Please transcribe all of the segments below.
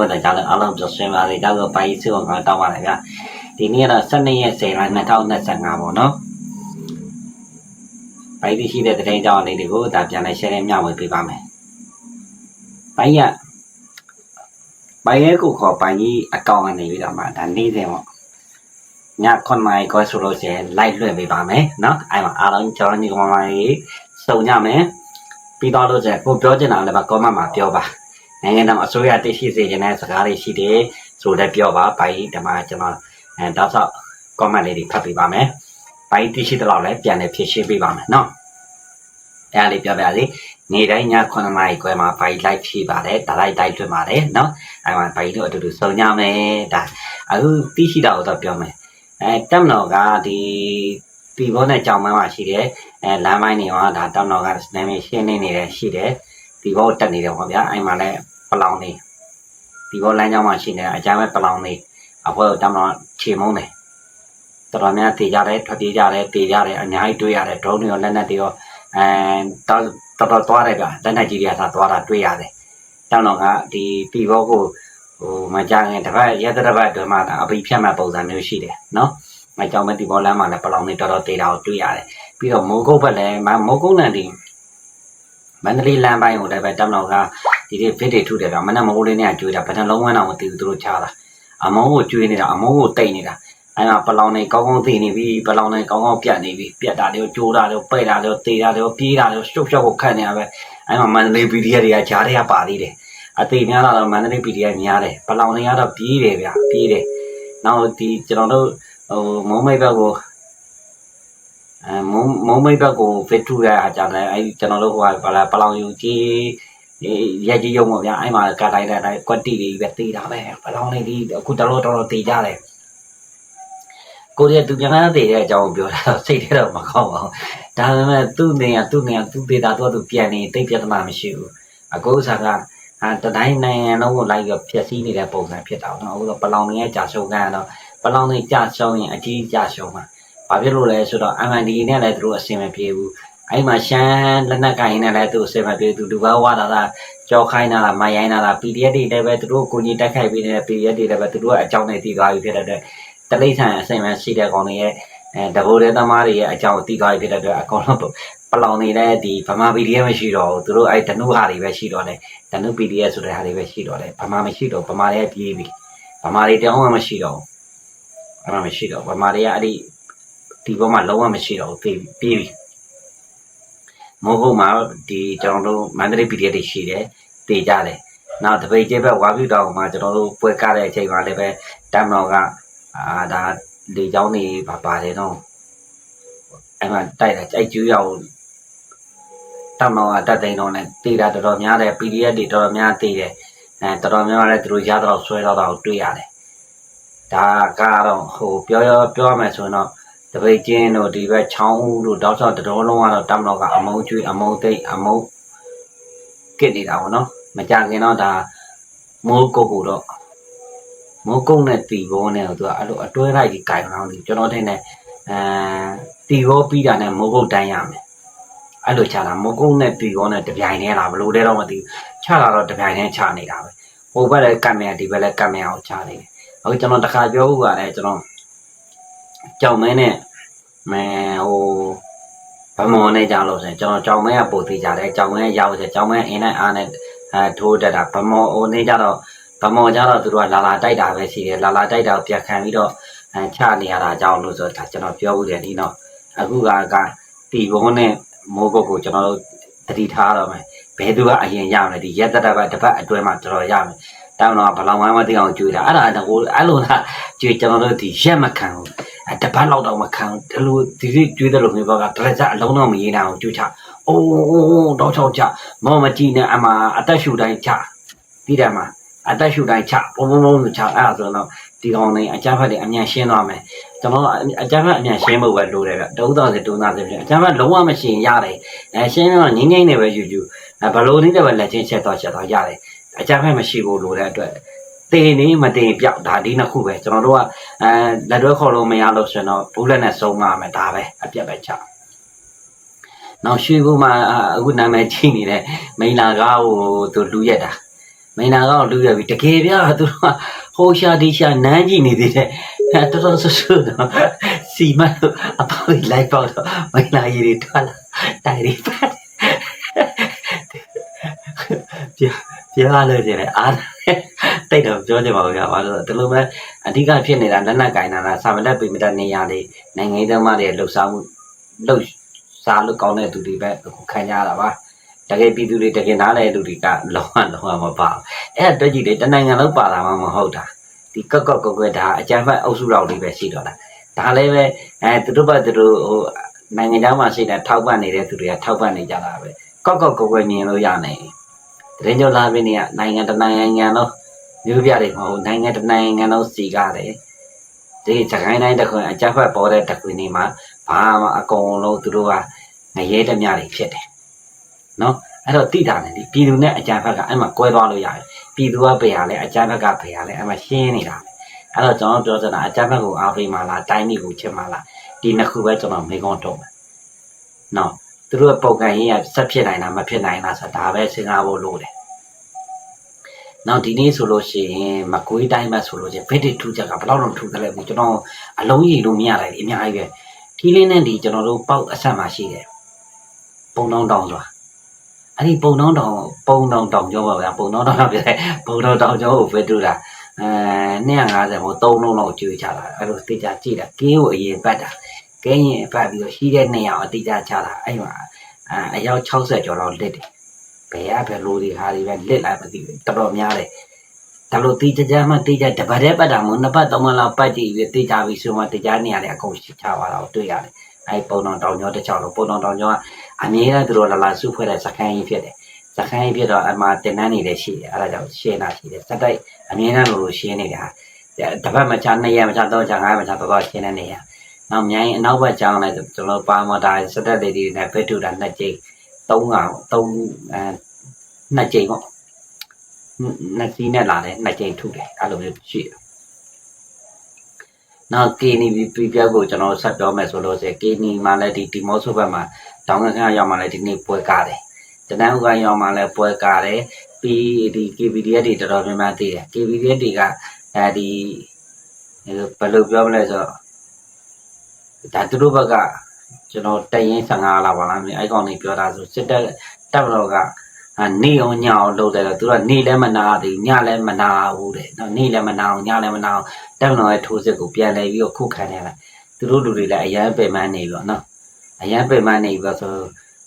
ဟုတ်တယ်ဒါလည်းအလုံးပြဆွေးပါလေဒါကပိုင်းစီကိုငါတောင်းပါလေဗျာဒီနေ့ကတော့12ရက်10လ2025ပေါ့နော်ပိုင်းတိရှိတဲ့တိုင်းကြောင်းလေးတွေကိုဒါပြန်လဲ share မျှဝေပေးပါမယ်ပိုင်းရပိုင်းရဲကိုခေါ်ပိုင်းကြီးအကောင့်ကနေပြီးတော့မှဒါနေ့စဉ်ပေါ့ည9နာရီကိုဆိုလို့ရှိရင် live လွှင့်ပေးပါမယ်နော်အဲ့မှာအားလုံးကျွန်တော်ညီကောင်မလေးစုံကြမယ်ပြီးတော့လို့ကျကိုပြောချင်တာလည်းပါ comment မှာပြောပါ နိုင်ငံတော်အစိုးရတရှိစေခြင်းတဲ့စကားတွေရှိတယ်ဆိုလည်းပြောပါဘိုင်းဒီမှာကျွန်တော်အဲတောက်ဆောက် comment လေးတွေဖတ်ပေးပါမယ်ဘိုင်းတရှိတဲ့လောက်လည်းပြန်လည်ဖြည့်ရှင်းပေးပါမယ်နော်အဲလေးပြောပြပါစေနေ့တိုင်းည9နာရီခွဲမှာဘိုင်း live ဖြည့်ပါတယ်ဒါလိုက်တိုက်ထွင်ပါတယ်နော်အဲမှာဘိုင်းတို့အတူတူစုံကြမယ်ဒါအခုတရှိတာတော့ပြောမယ်အဲတက်မတော်ကဒီဒီဘောနဲ့ကြောင်မန်းမှာရှိတယ်အဲလမ်းပိုင်းတွေမှာဒါတက်မတော်ကနာမည်ရှင်းနေနေတယ်ရှိတယ်ဒီဘောတက်နေတယ်ပေါ့ဗျာအဲ့မှာလည်း ပလောင်နေဒီဘောလမ်းကြောင်းမှာရှိနေတဲ့အကြမ်းပဲပလောင်နေအဖွဲ့ကိုတမတော့ခြေမုံးတယ်တော်တော်များတေးကြတယ်ထွက်ပြေးကြတယ်တေးကြတယ်အများကြီးတွေးရတယ်ဒရုန်းတွေရောလက်နက်တွေရောအဲတော်တော်တော်သွားတယ်ဗျလက်နက်ကြီးတွေကသာသွားတာတွေးရတယ်တမတော့ကဒီဒီဘောကိုဟိုမကြခင်တစ်ပတ်ရက်တစ်ပတ်အတွင်းမှာအပိဖြတ်မဲ့ပုံစံမျိုးရှိတယ်နော်မကြောင်မဲ့ဒီဘောလမ်းမှာလည်းပလောင်နေတော်တော်တေးတာကိုတွေးရတယ်ပြီးတော့မိုးကုတ်ဘက်လည်းမိုးကုတ်နဲ့ဒီ မန္တလေးလမ်းပိုင်းကိုလည်းပဲတမတော့ကဒီနေ့ဗစ်တွေထုတယ်တော့မနဲ့မိုးလေးနဲ့ကျွေးတာဘယ်နှလုံးဝန်းတော့မသိဘူးသူတို့ချတာအမုံကိုကျွေးနေတာအမုံကိုတိတ်နေတာအဲမှာပလောင်နေကောင်းကောင်းသိနေပြီပလောင်နေကောင်းကောင်းပြတ်နေပြီပြတ်တာတွေကိုကျိုးတာတွေကိုပိတ်တာတွေကိုတေးတာတွေကိုပြေးတာတွေကိုရှုပ်ရှုပ်ကိုခတ်နေရပဲအဲမှာမန္တလေး PDF တွေကဂျားတွေကပါသေးတယ်အသေးများလာတော့မန္တလေး PDF များတယ်ပလောင်တွေကတော့ပြေးတယ်ဗျပြေးတယ်နောက်ဒီကျွန်တော်တို့ဟိုမုံမိတ်ဘက်ကို အဲမုံမုံမိတ်ဘက်ကိုဗစ်ထုရအကြတယ်အဲကျွန်တော်တို့ဟိုကဘာလဲပလောင်ယူကြီးဒီရက်ကြီးရုံပေါ့ဗျာအဲ့မှာကတိုင်းတိုင်းကွက်တီတွေပဲတေးတာပဲဘလောင်းနေဒီအခုတော်တော်တော်တော်တေးကြတယ်ကိုရီးယားသူပြန်လာတေးတဲ့အကြောင်းပြောတာစိတ်ထဲတော့မကောင်းပါဘူးဒါပေမဲ့သူ့နေရသူ့နေရသူ့ဒေတာတော့သူပြန်နေတိတ်ပြတ်မှမရှိဘူးအကူစားကအာတတိုင်းနိုင်ငံလုံးကိုလိုက်ပြီးဖြည့်ဆည်းနေတဲ့ပုံစံဖြစ်တာတော့အခုတော့ပလောင်နေရကြာရှုံးကန်တော့ပလောင်နေကြာရှုံးရင်အကြီးကြာရှုံးမှာ ဘာဖြစ်လို့လဲဆိုတော့ MND နဲ့လည်းသူတို့အဆင်မပြေဘူးအဲ့မှာရှမ်းလက်နက်ကင်နဲ့လည်းသူအစမပြေသူလူဘာဝတာတာကြောခိုင်းတာလားမရိုင်းတာလား PDF တွေလည်းပဲသူတို့ကိုကြီးတက်ခိုက်ပေးနေတဲ့ PDF တွေလည်းပဲသူတို့အကြောင်းနဲ့တည်သွားပြီဖြစ်တဲ့အတွက်တလိษံအစိမ်မရှိတဲ့ကောင်တွေရဲ့အဲတဘိုးတဲ့သမားတွေရဲ့အကြောင်းတည်သွားပြီဖြစ်တဲ့အတွက်အကောင်လုံးပလောင်နေတဲ့ဒီဗမာ PDF မရှိတော့ဘူးသူတို့အဲ့တနုဟာတွေပဲရှိတော့တယ်တနု PDF ဆိုတဲ့ဟာတွေပဲရှိတော့တယ်ဗမာမရှိတော့ဗမာတွေပြေးပြီဗမာတွေတောင်းမှမရှိတော့ဘူးဗမာမရှိတော့ဗမာတွေကအဲ့ဒီ ဒီဘောမှာလုံးဝမရှိတော့ဘူးပြေးပြေးပြီမိုးကုတ်မှာဒီကျွန်တော်တို့မန္တလေး PDF တွေရှိတယ်တည်ကြတယ်နောက်တပိတ်ကျဲဘက်ဝါပြူတောင်မှာကျွန်တော်တို့ပွဲကားတဲ့အချိန်မှာလည်းပဲတမ်တော်ကအာဒါလေချောင်းတွေပါပါတယ်တော့အဲ့မှာတိုက်တာကြိုက်ကျူးရအောင်တမ်တော်ကတက်သိန်းတော့နဲ့တည်တာတော်တော်များတယ် PDF တွေတော်တော်များတည်တယ်အဲတော်တော်များလည်းသူတို့ရတော့ဆွဲတော့တော့တွေ့ရတယ်ဒါကတော့ဟိုပြောရပြောရမယ်ဆိုရင်တော့ တပိတ်ကျင်းတို့ဒီဘက်ချောင်းဦးတို့တောက်ဆောက်တတော်လုံးကတော့တမ်တော်ကအမုံကျွေးအမုံသိပ်အမုံကစ်နေတာပေါ့နော်မကြခင်တော့ဒါမိုးကုတ်ကိုတော့မိုးကုတ်နဲ့တီဘောနဲ့သူကအဲ့လိုအတွဲလိုက်ကြီးကြိုင်အောင်ဒီကျွန်တော်ထင်တယ်အဲတီဘောပြီးတာနဲ့မိုးကုတ်တန်းရမယ်အဲ့လိုချတာမိုးကုတ်နဲ့တီဘောနဲ့တပြိုင်တည်းလားဘလို့တဲတော့မသိဘူးချတာတော့တပြိုင်တည်းချနေတာပဲဟိုဘက်လည်းကတ်မြန်ဒီဘက်လည်းကတ်မြန်အောင်ချနေတယ်အခုကျွန်တော်တခါပြောဥကလည်းကျွန်တော် ကြောင်မဲနဲ့မဲဟိုဗမော်နဲ့ကြောင်လို့ဆိုရင်ကျွန်တော်ကြောင်မဲကပို့သေးကြတယ်ကြောင်မဲရောက်ဆိုကြောင်မဲအင်းနဲ့အားနဲ့အဲထိုးတက်တာဗမော်အိုနေကြတော့ဗမော်ကြတော့သူတို့ကလာလာတိုက်တာပဲရှိတယ်လာလာတိုက်တာကိုပြတ်ခံပြီးတော့အဲချနေရတာကြောင့်လို့ဆိုတော့ကျွန်တော်ပြောဦးတယ်ဒီတော့အခုကကတီဘုံနဲ့မိုးကုတ်ကိုကျွန်တော်တို့တတိထားတော့မယ်ဘယ်သူကအရင်ရမလဲဒီရက်တတပတ်တစ်ပတ်အတွဲမှာတော်တော်ရမယ်တောင်းတော့ဘလောင်ဝမ်းမသိအောင်ကြွေးတာအဲ့ဒါတော့အဲ့လိုလားကြွေးကျွန်တော်တို့ဒီရက်မခံဘူးအဲ တပတ်လောက်တော့မခံဘူးဒီလိုဒီလိုကြွေးတယ်လို့မျိုးကတရဇက်အလုံးတော့မရေးနိုင်အောင်ကြွေးချအိုးတော့ချောက်ချမောမကြည့်နဲ့အမအသက်ရှူတိုင်းချပြီးတယ်မှာအသက်ရှူတိုင်းချပုံပုံပုံချအဲ့ဒါဆိုတော့ဒီကောင်နေအကြမ်းဖက်တွေအမြန်ရှင်းသွားမယ်ကျွန်တော်အကြမ်းဖက်အမြန်ရှင်းဖို့ပဲလိုတယ်ဗျတုံးတော်စီတုံးသားစီဖြစ်အကြမ်းဖက်လုံးဝမရှင်းရတယ်အဲရှင်းတော့ငင်းငင်းနေပဲယူယူဘလို့နည်းနဲ့ပဲလက်ချင်းချက်တော့ချက်တော့ရတယ်အကြမ်းဖက်မရှိဖို့လိုတဲ့အတွက် တင်နေမတင်ပြောက်ဒါဒီနှစ်ခုပဲကျွန်တော်တို့ကအဲလက်တွဲခေါ်လို့မရလို့ဆိုတော့ဘူးလက်နဲ့စုံရမယ်ဒါပဲအပြတ်ပဲချနောက်ရွှေဘုံမှာအခုနာမည်ကြီးနေတဲ့မိန်လာကားကိုသူလူရက်တာမင်းနာကောင်လူရပြီတကယ်ပြသူတို့ကဟိုရှာဒီရှာနန်းကြည့်နေသေးတယ်အဲတော်တော်ဆဆူတော့စီမတ်အပေါင်းလိုက်ပေါတော့မင်းနာရီတွေထွက်လာတိုင်ရီပတ်ပြပြရလို့ကျတယ်အား တိတ်တော့ပြောချင်ပါဘူးဗျာဘာလို့လဲဒီလိုပဲအဓိကဖြစ်နေတာလက်နက်ကင်တာကစာမတက်ပေမတက်နေရလေနိုင်ငံရေးသမားတွေလှုပ်ရှားမှုလှုပ်ရှားလို့ကောင်းတဲ့သူတွေပဲအခုခံရတာပါတကယ်ပြည်သူတွေတကယ်နားလဲလူတွေကလောကလောကမပါဘူးအဲ့အတွက်ကြီးတွေတနိုင်ငံလုံးပါလာမှမဟုတ်တာဒီကော့ကော့ကော့ကွဲဒါအကြမ်းဖက်အုပ်စုတော်တွေပဲရှိတော့တာဒါလည်းပဲအဲသူတို့ဘက်သူတို့ဟိုနိုင်ငံသားမှာရှိတဲ့ထောက်ပံ့နေတဲ့သူတွေကထောက်ပံ့နေကြတာပဲကော့ကော့ကော့ကွဲမြင်လို့ရနိုင် တရင်ကျော်လာပြီနေကနိုင်ငံတနိုင်ငံလုံးမျိုးပြတွေမဟုတ်နိုင်ငံတနိုင်ငံလုံးစီကားတယ်ဒီစကိုင်းတိုင်းတစ်ခွင်အကြမ်းဖက်ပေါ်တဲ့တစ်ခွင်နေမှာဘာမှအကုန်လုံးသူတို့ကငရဲတမျှတွေဖြစ်တယ်နော်အဲ့တော့တိတာနေဒီပြည်သူနဲ့အကြမ်းဖက်ကအဲ့မှာကွဲသွားလို့ရတယ်ပြည်သူကဘယ်ဟာလဲအကြမ်းဖက်ကဘယ်ဟာလဲအဲ့မှာရှင်းနေတာအဲ့တော့ကျွန်တော်ပြောချင်တာအကြမ်းဖက်ကိုအားပေးမှလားတိုင်းပြည်ကိုချစ်မှလားဒီနှစ်ခုပဲကျွန်တော်မေးခွန်းထုတ်မယ်နော် သူတို့ပုံကန်ရေးကဆက်ဖြစ်နိုင်တာမဖြစ်နိုင်တာဆိုတာဒါပဲစဉ်းစားဖို့လိုတယ်နောက်ဒီနေ့ဆိုလို့ရှိရင်မကွေးတိုင်းမှာဆိုလို့ချင်းဗစ်တစ်ထူချက်ကဘယ်တော့တော့ထူတယ်လဲဘူးကျွန်တော်အလုံးကြီးလို့မရလိုက်အများကြီးပဲထီးလင်းနဲ့ဒီကျွန်တော်တို့ပေါက်အဆက်မှာရှိတယ်ပုံတောင်းတောင်းစွာအဲ့ဒီပုံတောင်းတောင်းပုံတောင်းတောင်းကြောပါဗျာပုံတောင်းတောင်းပြတယ်ပုံတောင်းတောင်းကြောကိုဗစ်တူတာအဲ250ဟို3လုံးလောက်ကျွေးချတာအဲ့လိုတိကျကြည့်တာကင်းကိုအရင်ပတ်တာ ကင်းရင်ပတ်ပြီးတော့ရှိတဲ့နေရာအတိကျချတာအဲ့မှာအာအယောက်60ကျော်လောက်လစ်တယ်ဘယ်ကဘယ်လိုဒီဟာတွေပဲလစ်လိုက်မသိဘူးတော်တော်များတယ်ဒါလို့တိကျကြမှတိကျတပတ်တည်းပတ်တာမို့နှစ်ပတ်သုံးပတ်လောက်ပတ်ကြည့်ပြီးတိကျပြီးဆိုမှတိကျနေရတယ်အကုန်ချသွားတာကိုတွေ့ရတယ်အဲ့ပုံတော်တောင်ကျော်တစ်ချောင်းလို့ပုံတော်တောင်ကျော်ကအမြဲတမ်းသူတို့လာလာစုဖွဲ့တဲ့စခန်းကြီးဖြစ်တယ်စခန်းကြီးဖြစ်တော့အမှတင်တန်းနေလည်းရှိတယ်အဲ့ဒါကြောင့်ရှင်းတာရှိတယ်စက်တိုက်အမြဲတမ်းလိုလိုရှင်းနေတာတပတ်မချနှစ်ရက်မချတော့ချငါးရက်မချတော့တော့ရှင်းနေနေရ နောက်မြိုင်းအနောက်ဘက်ကျောင်းလည်းကျွန်တော်ပါမတာစက်တက်လေးတွေနဲ့ဖက်ထူတာနှစ်ကြိမ်သုံးကောင်သုံးအဲနှစ်ကြိမ်ပေါ့နှစ်စီးနဲ့လာတယ်နှစ်ကြိမ်ထုတယ်အဲ့လိုမျိုးရှိတယ်နောက်ကေနီပြပြကိုကျွန်တော်ဆက်ပြောမယ်ဆိုလို့ဆိုကေနီမှာလည်းဒီတီမောဆိုဘက်မှာတောင်ကခါရောက်မှလည်းဒီနေ့ပွဲကားတယ်တနင်္ဂနွေရောက်မှလည်းပွဲကားတယ်ပြီးဒီ KVDF တွေတော်တော်များများသိတယ် KVDF တွေကအဲဒီဘယ်လိုပြောမလဲဆိုတော့ ဒါသူတို့ဘက်ကကျွန်တော်တရင်15လောက်ပါလားမသိအဲ့ကောင်တွေပြောတာဆိုစစ်တပ်တပ်မတော်ကနေအောင်ညအောင်လုပ်တယ်တော့သူကနေလည်းမနာသေးညလည်းမနာဘူးတဲ့နော်နေလည်းမနာအောင်ညလည်းမနာအောင်တပ်မတော်ရဲ့ထိုးစစ်ကိုပြန်လဲပြီးတော့ခုခံနေလာသူတို့လူတွေလည်းအရန်ပင်မနေပြီနော်အရန်ပင်မနေပြီဆို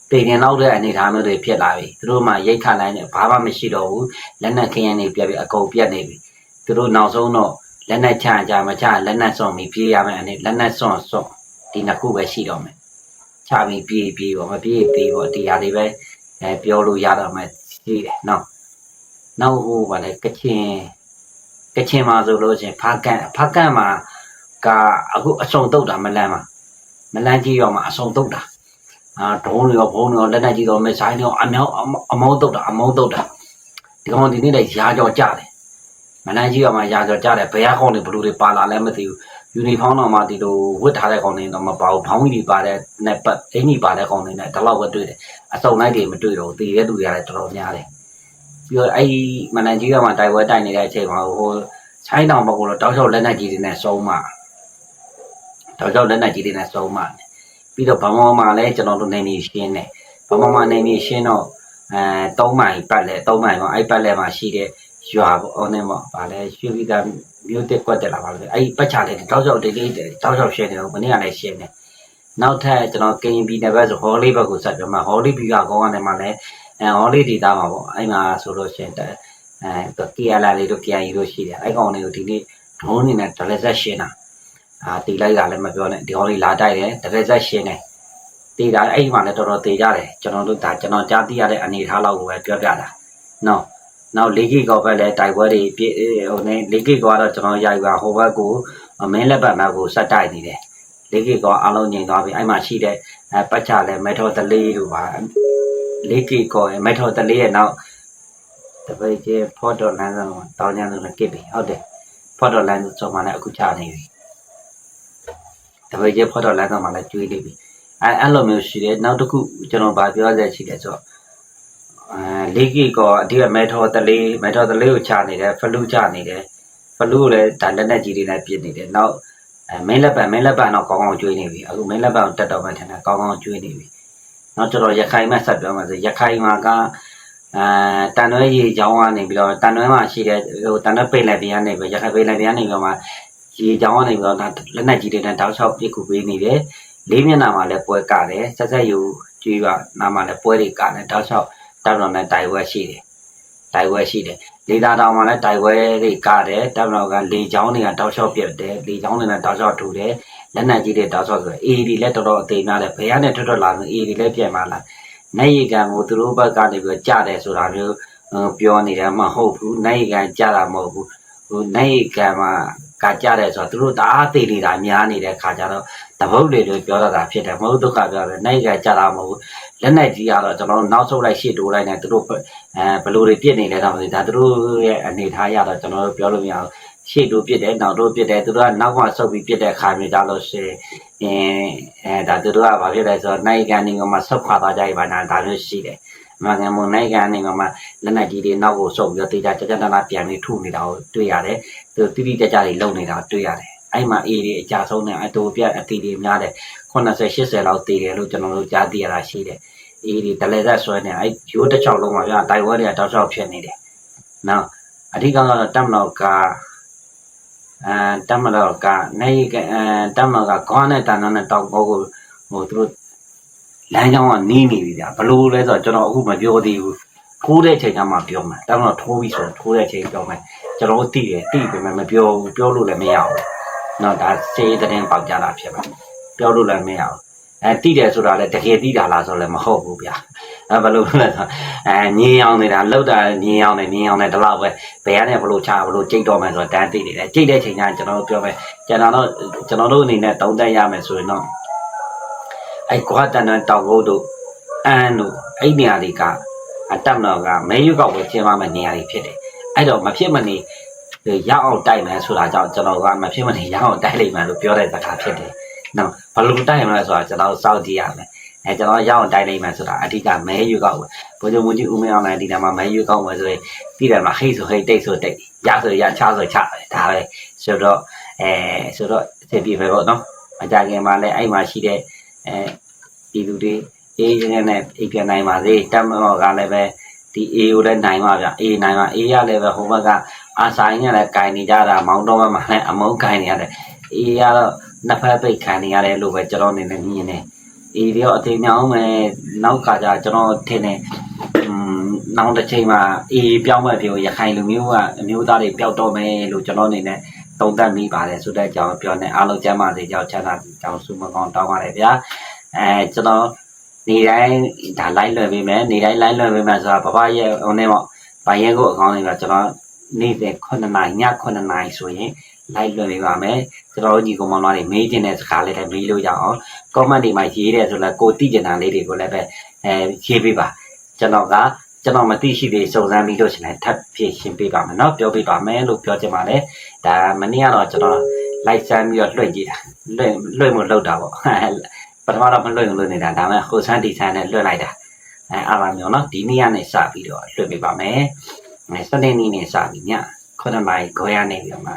ပေတင်လောက်တဲ့အနေအထားမျိုးတွေဖြစ်လာပြီသူတို့မှရိတ်ခတ်လိုက်နေဘာမှမရှိတော့ဘူးလက်နက်ခင်းရနေပြပြအကုန်ပြတ်နေပြီသူတို့နောက်ဆုံးတော့လက်နက်ချကြမချလက်နက်စွန့်ပြီးပြေးရမယ်အနေလက်နက်စွန့်စွန့် ဒီနှစ်ခုပဲရှိတော့မယ်ချပြီးပြေးပြေးပေါ့မပြေးပြေးပေါ့ဒီဟာတွေပဲအဲပြောလို့ရတော့မှရှိတယ်နော်နောက်ဟိုဗာလဲကချင်ကချင်မှာဆိုလို့ချင်းဖားကန်ဖားကန်မှာကအခုအစုံတုတ်တာမလန်းမှာမလန်းကြီးရောမှာအစုံတုတ်တာအာဒုံးတွေရောဘုံတွေရောလက်နက်ကြီးရောမစ်ဇိုင်းတွေရောအမြောက်အမောင်းတုတ်တာအမောင်းတုတ်တာဒီကောင်ဒီနေ့လည်းရာကြောကြတယ်မလန်းကြီးရောမှာရာကြောကြတယ်ဘယ်ဟာကောင်တွေဘလူတွေပါလာလဲမသိဘူး ယူနီဖောင်းတော့မှဒီလိုဝတ်ထားတဲ့ကောင်တွေတော့မပါဘူးဘောင်းကြီးပါတဲ့နဲ့ပတ်အင်ကြီးပါတဲ့ကောင်တွေနဲ့ဒီလောက်ပဲတွေ့တယ်အစုံလိုက်တွေမတွေ့တော့ဘူးတည်တဲ့လူတွေကလည်းတော်တော်များတယ်ပြီးတော့အဲ့ဒီမနန်ကြီးကမှတိုက်ပွဲတိုက်နေတဲ့အချိန်မှာဟိုချိုင်းတောင်ဘက်ကတော့တောက်လျှောက်လက်နက်ကြီးတွေနဲ့စုံမှတောက်လျှောက်လက်နက်ကြီးတွေနဲ့စုံမှပြီးတော့ဗမာမှာလည်းကျွန်တော်တို့နေနေရှင်းတယ်ဗမာမှာနေနေရှင်းတော့အဲ၃မိုင်ပတ်လဲ၃မိုင်ပေါ့အဲ့ပတ်လဲမှာရှိတဲ့ရွာပေါ့အော်နေပေါ့ဗာလဲရွှေပြည်သာ မြို့တက်ကွက်တက်လာပါလို့အဲ့ဒီပတ်ချလေးတောက်လျှောက်တေးလေးတောက်လျှောက်ရှင်းတယ်ဘယ်နည်းကလည်းရှင်းတယ်နောက်ထပ်ကျွန်တော်ကရင်ပြည်နယ်ဘက်ဆိုဟောလေးဘက်ကိုဆက်ပြမှာဟောလေးပြည်ကကောင်းကနေမှလည်းအဲဟောလေးဒေတာမှာပေါ့အဲ့မှာဆိုလို့ရှိရင်အဲကီယာလာလေးတို့ကီယာရီတို့ရှိတယ်အဲ့ကောင်လေးကိုဒီနေ့ဒရုန်းနေနဲ့ဒလက်ဆက်ရှင်းတာအာတီလိုက်ကလည်းမပြောနဲ့ဒီကောင်လေးလာတိုက်တယ်ဒလက်ဆက်ရှင်းတယ်တေးတာအဲ့ဒီမှာလည်းတော်တော်တေးကြတယ်ကျွန်တော်တို့ဒါကျွန်တော်ကြားသိရတဲ့အနေအထားလောက်ကိုပဲပြောပြတာနော် နောက်၄ဂီကောဘက်လည်းတိုက်ပွဲတွေပြည့်ဟိုနေ၄ဂီကောကတော့ကျွန်တော်ရိုက်ပါဟိုဘက်ကိုမင်းလက်ဘက်မှာကိုဆက်တိုက်နေတယ်၄ဂီကောအလုံးငြိမ်သွားပြီအဲ့မှာရှိတဲ့ပတ်ချလဲမက်ထော်တလေးတို့ပါ၄ဂီကောမက်ထော်တလေးရဲ့နောက်တပိတ်ကျဖော်တော်လမ်းဆောင်တောင်းကျမ်းလို့ကစ်ပြီဟုတ်တယ်ဖော်တော်လမ်းဆောင်မှလည်းအခုချနေပြီတပိတ်ကျဖော်တော်လမ်းဆောင်မှလည်းကျွေးနေပြီအဲအဲ့လိုမျိုးရှိတယ်နောက်တစ်ခုကျွန်တော်ဗာပြောရတဲ့ရှိတယ်ဆိုတော့အဲ လေးကီကောအဒီကမဲထောတလေးမဲထောတလေးကိုချနေတယ်ဖလူချနေတယ်ဖလူကိုလည်းဒါလက်နဲ့ကြီးတွေနဲ့ပြစ်နေတယ်နောက်အဲမင်းလက်ပံမင်းလက်ပံတော့ကောင်းကောင်းကျွေးနေပြီအခုမင်းလက်ပံကိုတက်တော့မှထင်တယ်ကောင်းကောင်းကျွေးနေပြီနောက်ကျတော့ရခိုင်မဲ့ဆက်ပြောမှဆိုရခိုင်မှာကအဲတန်ရွဲရေချောင်းကနေပြီးတော့တန်ရွဲမှာရှိတဲ့ဟိုတန်ရွဲပိတ်လက်ပြန်နေပြီးရခိုင်ပိတ်လက်ပြန်နေပြီးတော့မှရေချောင်းကနေပြီးတော့ဒါလက်နဲ့ကြီးတွေနဲ့တောက်လျှောက်ပြစ်ကူပေးနေတယ်လေးမျက်နှာမှာလည်းပွဲကတယ်ဆက်ဆက်ယူကျွေးပါနားမှာလည်းပွဲတွေကတယ်တောက်လျှောက် တပ်မတော်နဲ့တိုက်ပွဲရှိတယ်။တိုက်ပွဲရှိတယ်။လေသာတောင်မှာလည်းတိုက်ပွဲတွေကားတယ်။တပ်မတော်ကလေချောင်းတွေကတောက်လျှောက်ပြတ်တယ်။လေချောင်းတွေနဲ့တောက်လျှောက်ထူတယ်။လက်နက်ကြီးတွေတောက်လျှောက်ဆိုအေဒီလည်းတော်တော်အသေးများတယ်။ဘယ်ကနေထွက်ထွက်လာဆိုအေဒီလည်းပြန်มาလား။နိုင်ရီကံကိုသူတို့ဘက်ကနေပြီးကြတယ်ဆိုတာမျိုးပြောနေတယ်မဟုတ်ဘူး။နိုင်ရီကံကြတာမဟုတ်ဘူး။ဟိုနိုင်ရီကံမှာကကြတယ်ဆိုတော့သူတို့တအားသေးနေတာများနေတဲ့ခါကျတော့တပုတ်တွေလို့ပြောတာဖြစ်တယ်မဟုတ်ဒုက္ခပြောတယ်နိုင်ရီကံကြတာမဟုတ်ဘူး။ လက်နဲ့ကြီးကတော့ကျွန်တော်တို့နောက်ဆုတ်လိုက်ရှေ့တိုးလိုက်နေသူတို့အဲဘယ်လိုတွေပြစ်နေလဲတော့မသိဒါသူတို့ရဲ့အနေထားရတော့ကျွန်တော်တို့ပြောလို့မရဘူးရှေ့တိုးပြစ်တယ်နောက်တိုးပြစ်တယ်သူတို့ကနောက်မှဆုတ်ပြီးပြစ်တဲ့ခါမျိုးကြလို့ရှိရင်အဲဒါသူတို့ကဘာဖြစ်လဲဆိုတော့နိုင်ကန်နေကမှဆုတ်ခွာသွားကြပြီပါနာဒါမျိုးရှိတယ်မကန်မနိုင်ကန်နေကမှလက်နဲ့ကြီးတွေနောက်ကိုဆုတ်ပြီးတော့တေချာကြကြတနာပြန်ပြီးထုနေတာကိုတွေ့ရတယ်သူတိတိကျကျတွေလုံနေတာတွေ့ရတယ်အဲ့မှာအေးတွေအကြဆုံးနဲ့အတူပြတ်အတီတွေများတယ်80 80လောက်တည်တယ်လို့ကျွန်တော်တို့ကြားသိရတာရှိတယ် အေးဒီတလဲသက်ဆွဲနေအဲ့ရိုးတစ်ချောင်းလုံးမှာပြတိုင်ဝဲတွေကတောက်ချောက်ဖြစ်နေတယ်။နောက်အဓိကတော့တက်မလောက်ကအဲတက်မလောက်ကနိုင်ကအဲတက်မလောက်ကခေါင်းနဲ့တန်နဲ့တောက်ဘောကိုဟိုသူတို့လမ်းကြောင်းကနီးနေပြီဗျာဘလို့လဲဆိုတော့ကျွန်တော်အခုမပြောသေးဘူးထိုးတဲ့ချိန်ကမှပြောမှာတက်မလောထိုးပြီးဆိုထိုးတဲ့ချိန်ပြောမယ်ကျွန်တော်တို့သိတယ်သိပေမဲ့မပြောဘူးပြောလို့လည်းမရဘူး။နော်ဒါစေးတဲ့ပေါက်ကြတာဖြစ်ပါပြောလို့လည်းမရဘူး။ အဲတိတယ်ဆိုတာလည်းတကယ်တိတာလားဆိုလည်းမဟုတ်ဘူးဗျာအဲဘယ်လိုလဲဆိုအဲညင်းအောင်နေတာလောက်တာညင်းအောင်နေညင်းအောင်နေဒီလောက်ပဲဘယ်ကနေဘလို့ချဘလို့ကြိတ်တော့မယ်ဆိုတော့တန်းသိနေတယ်ကြိတ်တဲ့ချိန်ကျရင်ကျွန်တော်တို့ပြောမယ်ကျွန်တော်တို့ကျွန်တော်တို့အနေနဲ့တုံးတက်ရမယ်ဆိုရင်တော့အဲကွာတန်တန်တောက်ဖို့တို့အန်းတို့အဲ့နေရာတွေကအတက်မတော်ကမဲရွကောက်ပဲကျင်းပါမယ်နေရာတွေဖြစ်တယ်အဲ့တော့မဖြစ်မနေရအောင်တိုက်မယ်ဆိုတာကြောင့်ကျွန်တော်ကမဖြစ်မနေရအောင်တိုက်လိုက်မယ်လို့ပြောတဲ့စကားဖြစ်တယ်နော် ဘယ်လိုတိုက်မလဲဆိုတာကျွန်တော်စောင့်ကြည့်ရမယ်အဲကျွန်တော်ရအောင်တိုက်လိုက်မယ်ဆိုတာအဓိကမဲယူကောက်ပဲဘိုးချုပ်မူကြီးဦးမင်းအောင်လည်းဒီတမှာမဲယူကောက်မယ်ဆိုရင်ပြီးတယ်မှာဟိတ်ဆိုဟိတ်တိတ်ဆိုတိတ်ရဆိုရချဆိုချပဲဒါပဲဆိုတော့အဲဆိုတော့သိပြီပဲပေါ့နော်မကြခင်မှာလည်းအဲ့မှာရှိတဲ့အဲပြည်သူတွေအေးရင်းနဲ့အိပ်ပြန်နိုင်ပါစေတက်မောကလည်းပဲဒီအေကိုလည်းနိုင်ပါဗျအေးနိုင်ပါအေးရလည်းပဲဟိုဘက်ကအာဆိုင်နဲ့လည်းကင်နေကြတာမောင်းတော့မှလည်းအမုန်းကင်နေရတယ်အေးရတော့ နှစ်ဖက်ပိတ်ခံနေရတယ်လို့ပဲကျွန်တော်အနေနဲ့မြင်တယ်။အေးဒီတော့အသေးမြောင်းမယ်နောက်ကကြကျွန်တော်ထင်တယ်။อืมနောက်တစ်ချိန်မှာအေးပြောင်းမဲ့ပြောရခိုင်လူမျိုးကအမျိုးသားတွေပျောက်တော့မယ်လို့ကျွန်တော်အနေနဲ့သုံးသပ်မိပါတယ်ဆိုတဲ့အကြောင်းပြောနေအားလုံးကျမ်းပါစေကြောင်းချမ်းသာကြောင်းဆုမကောင်းတောင်းပါတယ်ဗျာ။အဲကျွန်တော်နေတိုင်းဒါ line လွှင့်ပေးမယ်နေတိုင်း line လွှင့်ပေးမယ်ဆိုတာဘဘရဲ့ဟိုနေ့ပေါ့ဗိုင်ရဲကိုအကောင့်လေးကကျွန်တော်နေ့စဉ်9နာရီည9နာရီဆိုရင် live လွှင့်ပေးပါမယ်ကျွန်တော်တို့ညီကောင်မတွေမေးချင်တဲ့စကားလေးလည်းမေးလို့ရအောင် comment တွေမှာရေးတယ်ဆိုလည်းကိုသိကျင်တာလေးတွေကိုလည်းပဲအဲရေးပေးပါကျွန်တော်ကကျွန်တော်မသိရှိသေးစုံစမ်းပြီးလို့ရှင်လည်းထပ်ဖြည့်ရှင်းပေးပါမယ်เนาะပြောပေးပါမယ်လို့ပြောချင်ပါတယ်ဒါမနေ့ကတော့ကျွန်တော် live ဆန်းပြီးတော့လွှင့်ကြည့်တာလွှင့်လွှင့်မလို့တာပေါ့ပထမတော့မလွှင့်လို့နေတာဒါပေမဲ့ဟိုဆန်းဒီဆန်းနဲ့လွှင့်လိုက်တာအဲအားပါမျိုးเนาะဒီနေ့ကနေစပြီးတော့လွှင့်ပေးပါမယ်အဲစနေနေ့နဲ့စပြီးည9နာရီခွဲရနေပြီးတော့မှ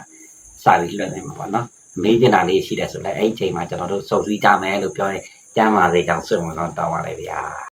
စပြီးလွှင့်နေမှာပေါ့နော်မေးချင်တာလေးရှိတယ်ဆိုလည်းအဲ့ဒီအချိန်မှာကျွန်တော်တို့စုံစည်းကြမယ်လို့ပြောရင်ကျမ်းပါစေကြောင်းဆွေးနွေးတော့တောင်းပါလေဗျာ